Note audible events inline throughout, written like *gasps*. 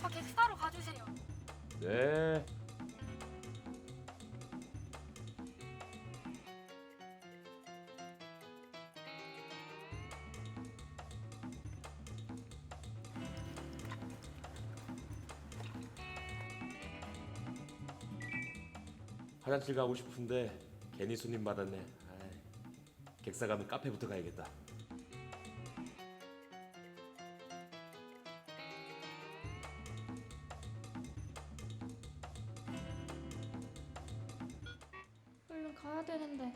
저 객사로 가주세요. 네. 화장실 가고 싶은데 괜히 손님 받았네. 아이, 객사 가면 카페부터 가야겠다. 가야 되는데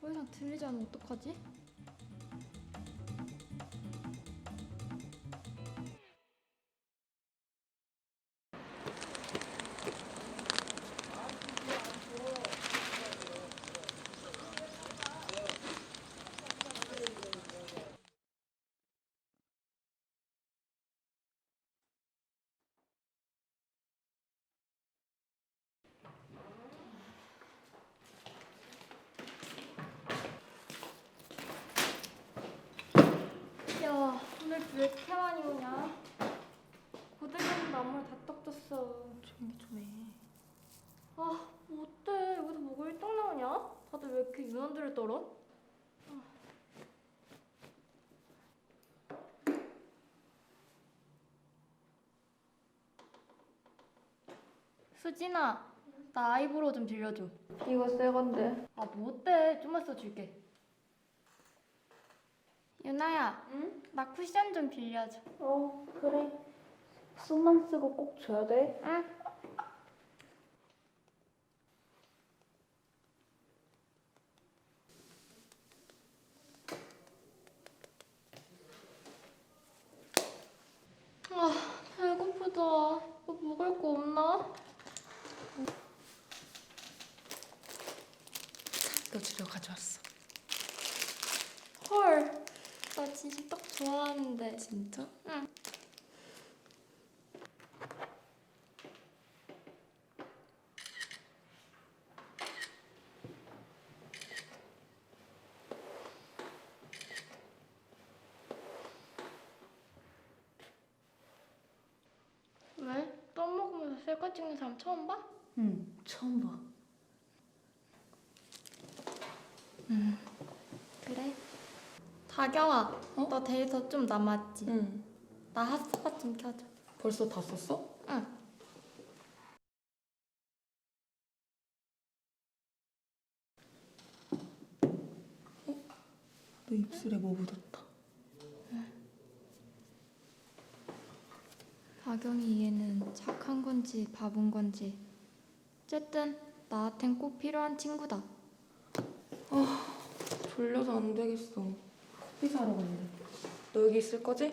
더 이상 들리지 않으면 어떡하지? 왜 이렇게 많이 오냐? 고등학교 나물 다 떡졌어. 조용히 좀 해. 아, 뭐 어때? 여기서 뭐가 1등 나오냐? 다들 왜 이렇게 유난들을 떨어? 아. 수진아, 나 아이브로우 좀 빌려줘. 이거 새 건데. 아, 뭐 어때? 좀만 써줄게. 유나야, 응? 나 쿠션 좀 빌려줘. 어 그래. 숨만 쓰고 꼭 줘야 돼. 응? 아, 배고프다. 뭐 먹을 거 없나? 너 주려 가져왔어. 헐, 나 진짜 떡 좋아하는데. 진짜? 응. 왜? 떡 먹으면서 셀카 찍는 사람 처음 봐? 응. 처음 봐. 그래. 다경아, 어? 너 데이터 좀 남았지? 응. 나 핫스팟 좀 켜줘. 벌써 다 썼어? 응. 너 입술에 뭐 묻었다. 다경이 얘는 착한 건지 바본 건지 어쨌든 나한텐 꼭 필요한 친구다. 졸려서 안 되겠어. 사러 갔네. 너 여기 있을 거지?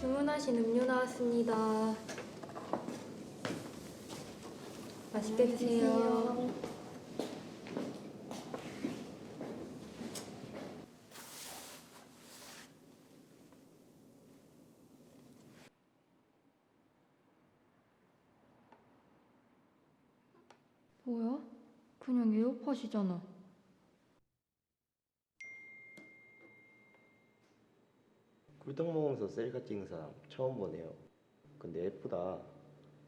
주문하신 음료 나왔습니다. 맛있게 드세요. 뭐야? 그냥 에어팟이잖아. 꿀떡 먹으면서 셀카 찍는 사람 처음 보네요. 근데 예쁘다.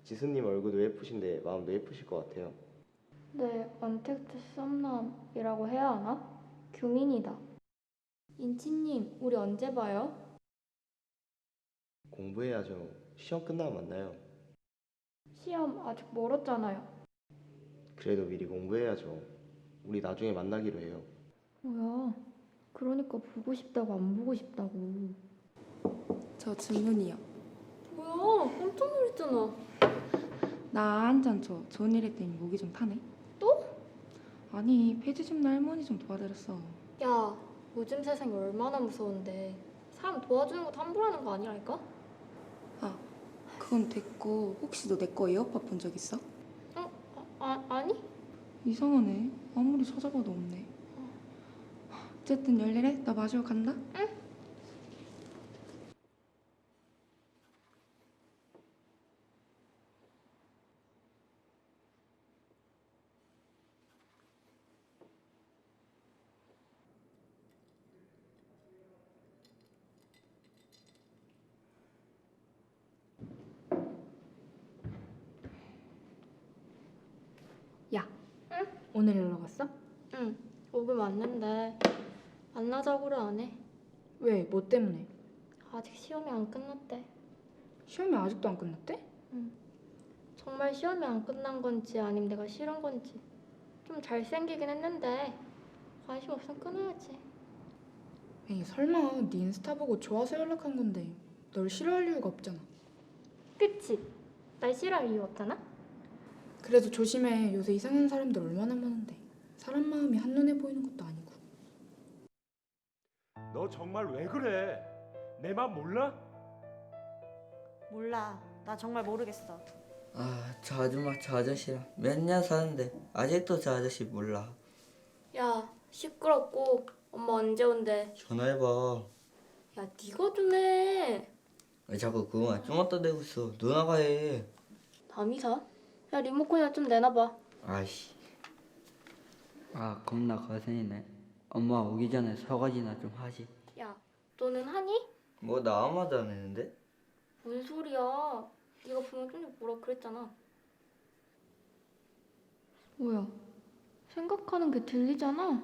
지수님 얼굴도 예쁘신데 마음도 예쁘실 것 같아요. 네, 언택트 썸남이라고 해야 하나? 규민이다. 인치님, 우리 언제 봐요? 공부해야죠. 시험 끝나면 만나요. 시험 아직 멀었잖아요. 그래도 미리 공부해야죠. 우리 나중에 만나기로 해요. 뭐야? 그러니까 보고 싶다고 안 보고 싶다고. 저 질문이요. 뭐야? 깜짝 놀랐잖아. 나 한잔 줘. 좋은 일 했더니 목이 좀 타네. 또? 아니 폐지 좀 할머니 좀 도와드렸어. 야, 요즘 세상이 얼마나 무서운데 사람 도와주는 것도 함부로 하는 거 아니라니까? 그건 됐고 혹시 너 내 거 에어팟 본 적 있어? 어? 아, 아 아니? 이상하네. 아무리 찾아봐도 없네. 어쨌든 열일해. 나 마시러 간다. 오늘 연락 왔어? 응. 오긴 왔는데 만나자고를 안 해. 왜? 뭐 때문에? 아직 시험이 안 끝났대. 시험이 아직도 안 끝났대? 정말 시험이 안 끝난 건지 아니면 내가 싫은 건지 좀 잘생기긴 했는데 관심 없으면 끊어야지. 에이 설마 네 인스타 보고 좋아서 연락한 건데 널 싫어할 이유가 없잖아 그치? 날 싫어할 이유 없잖아? 그래도 조심해 요새 이상한 사람들 얼마나 많은데 사람 마음이 한눈에 보이는 것도 아니고 너 정말 왜 그래? 내 맘 몰라? 몰라. 나 정말 모르겠어. 아, 저 아줌마 저 아저씨랑 몇 년 사는데 아직도 저 아저씨 몰라. 야 시끄럽고 엄마 언제 온대? 전화해봐. 야 네가 좀 해. 왜 자꾸 그거만 쭈먹다 대고 있어. 누나가 해. 남이사? 야 리모컨이나 좀 내놔봐. 아이씨. 아, 겁나 거슬리네. 엄마 오기 전에 설거지나 좀 하지. 야 너는 하니? 뭐 나 아무 말도 안 했는데? 뭔 소리야? 네가 보면 좀 뭐라 그랬잖아. 뭐야? 생각하는 게 들리잖아.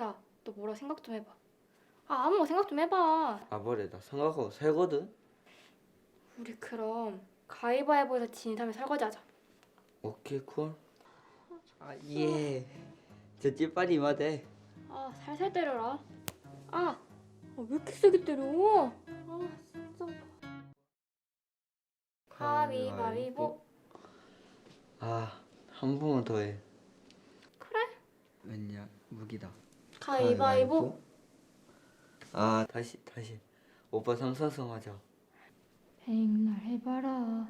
야, 너 뭐라 생각 좀 해봐. 아, 아무 거 생각 좀 해봐. 아, 뭐래. 나 생각하고 살거든? 우리 그럼 가위바위보에서 진 사람이 설거지하자. 오케이, 쿨. 아, 예. 저 찌빨이 이마대. 아, 살살 때려라. 아, 아, 왜 이렇게 세게 때려? 아, 진짜. 가위바위보. 아, 한 번만 더 해. 그래? 왠냐, 무기다. 가위바위보. 아 다시 다시 오빠 삼선성 하자 백날 해봐라.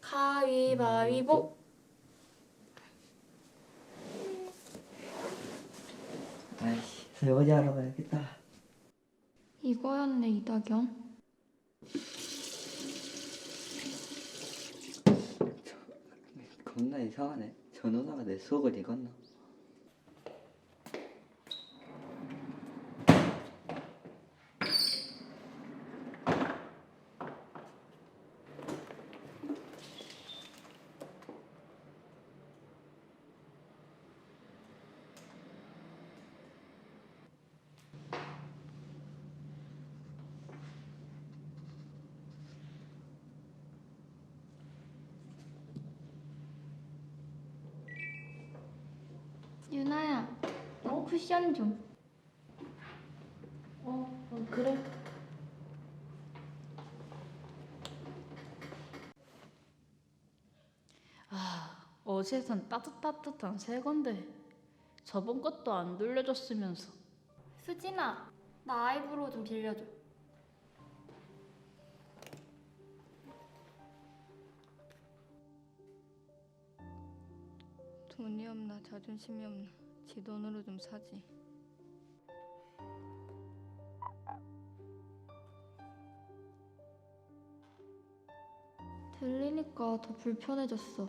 가위바위보. 아이씨 설거지 하러 가야겠다 이거였네 이다경. 겁나 이상하네 저 누나가 내 속을 익었나 유나야, 어? 쿠션 좀. 어, 어 그래. 아, 어제 산 따뜻따뜻한 새 건데 저번 것도 안 돌려줬으면서 수진아, 나 아이브로우 좀 빌려줘. 돈이 없나 자존심이 없나 지 돈으로 좀 사지 들리니까 더 불편해졌어.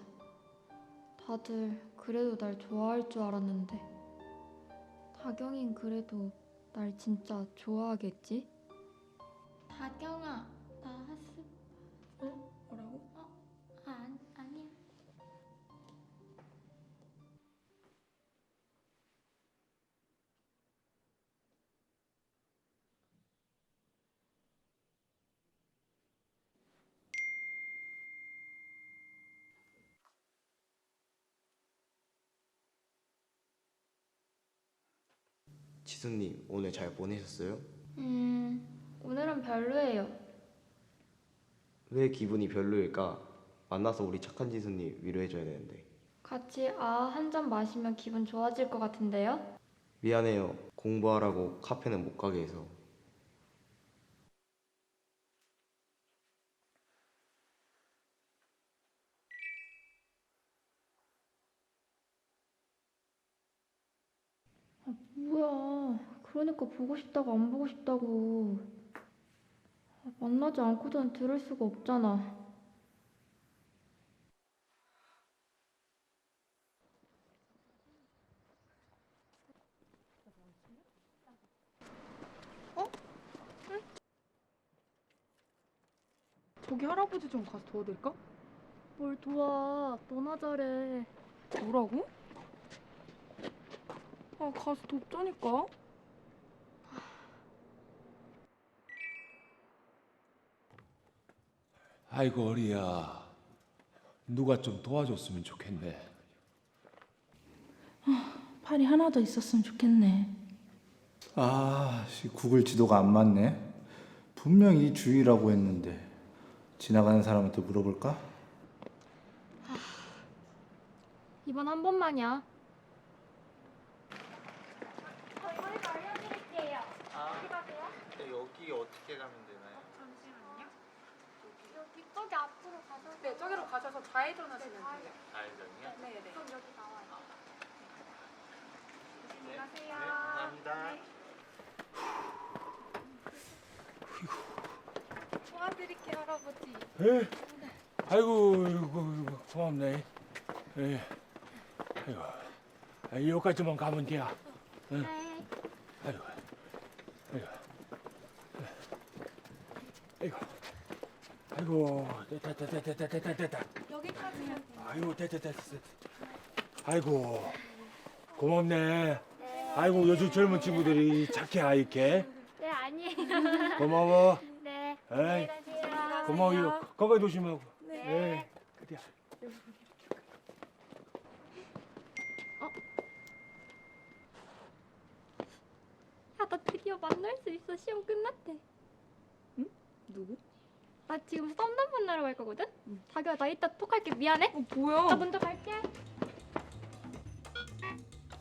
다들 그래도 날 좋아할 줄 알았는데. 다경인 그래도 날 진짜 좋아하겠지? 다경아, 지수님 오늘 잘 보내셨어요? 음, 오늘은 별로예요. 왜 기분이 별로일까? 만나서 우리 착한 지수님 위로해줘야 되는데 같이 아 한 잔 마시면 기분 좋아질 것 같은데요? 미안해요 공부하라고 카페는 못 가게 해서 뭐야. 그러니까 보고 싶다고 안 보고 싶다고. 아, 만나지 않고선 들을 수가 없잖아. 저기 할아버지 좀 가서 도와드릴까? 뭘 도와. 너나 잘해. 뭐라고? 아 가서 돕자니까. 아이고 어리야 누가 좀 도와줬으면 좋겠네 팔이 하나 더 있었으면 좋겠네. 아, 씨, 구글 지도가 안 맞네. 분명히 주의라고 했는데 지나가는 사람한테 물어볼까? 이번 한 번만이야. 여기 어떻게 가면 되나요? 저기 앞으로 가서. 네, 저기로 가셔서 좌회전 하시면 돼요. 좌회전이요? 네, 네. 그럼 여기 나와요. 네, 감사합니다 도와드릴게요, 할아버지. 에? 아이고 이거, 이거 고맙네 에. 아이고 아, 여기까지만 가면 돼야 네. 아이고 아이고 아이고 아이고 됐다 됐다 됐다 됐다 됐다 여기까지요. 아이고 됐다 됐다 됐다 아이고 고맙네 아이고 요즘 젊은 친구들이 착해 아 이렇게 네, 아니에요. 고마워 네. 에이. 고마워요 건강 조심하고 네 그래 야, 나 드디어 만날 수 있어. 시험 끝났대. 누구? 나 지금 썸남 만나러 갈 거거든? 자기야, 나 이따 톡 할게. 미안해. 어 뭐야? 나 먼저 갈게.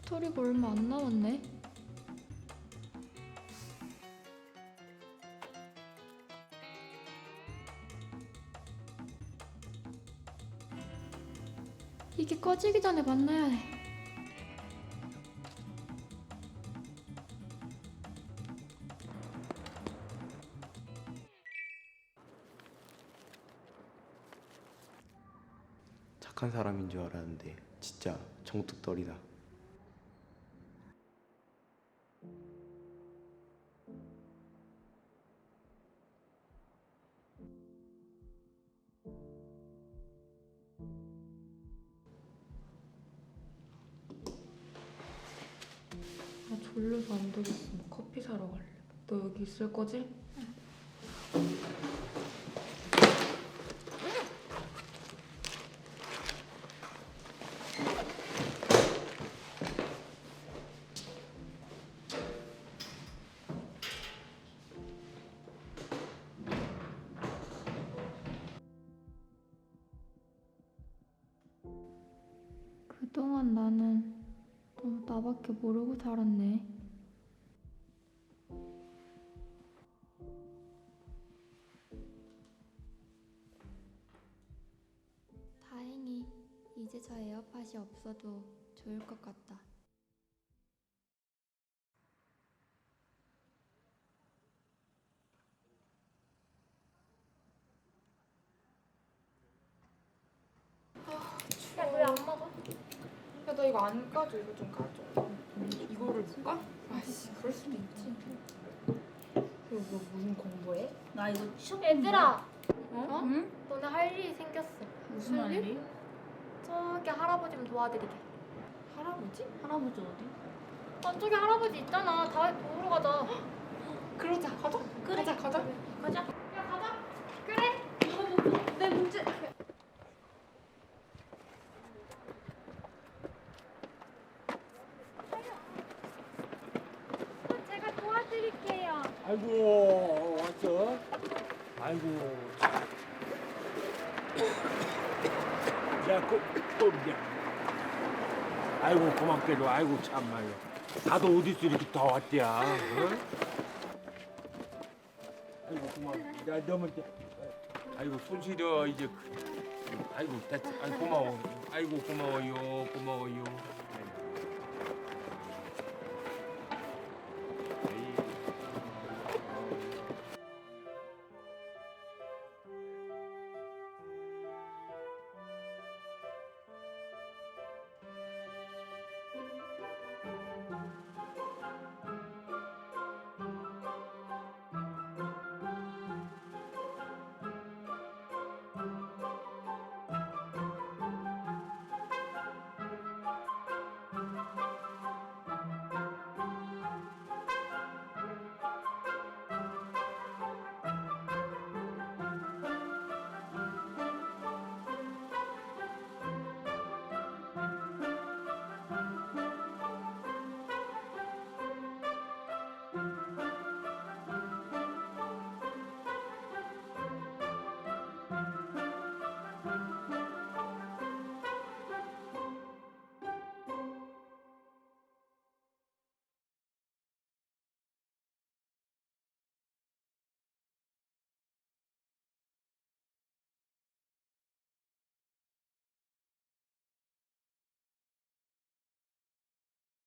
스토리가 얼마 안 남았네. 이게 꺼지기 전에 만나야 해. 착한 사람인 줄 알았는데 진짜 정뚝떨이다 나 졸려서 안 되겠어. 커피 사러 갈래. 너 여기 있을 거지? 그 살았네. 다행히 이제 저 에어팟이 없어도 좋을 것 같다. 야, 왜안 먹어? 야, 나 이거 안 까줘. 이거 좀 까줘. 그럴 수도 있지. 이거 뭐 무슨 공부해? 나 이거 시험 얘들아, 어? 응? 너네 할 일이 생겼어. 무슨 말이? 저기 할아버지 좀 도와드리게. 할아버지? 할아버지 어디? 아, 저기 할아버지 있잖아. 다 보러 가자. *gasps* 그러자 가자. 그래. 가자 가자. 가자. 야, 가자. 그래. 내 문제. 제가 도와드릴게요. 아이고 왔어? 아이고. 야, 그, 또, 야. 아이고 고맙게도 아이고 참말로. 나도 어디서 이렇게 다 왔디야. 응? 아이고 고마워. 야 너무. 아이고 손 시려 이제. 아이고 됐. 아이 고마워. 아이고 고마워요. 고마워.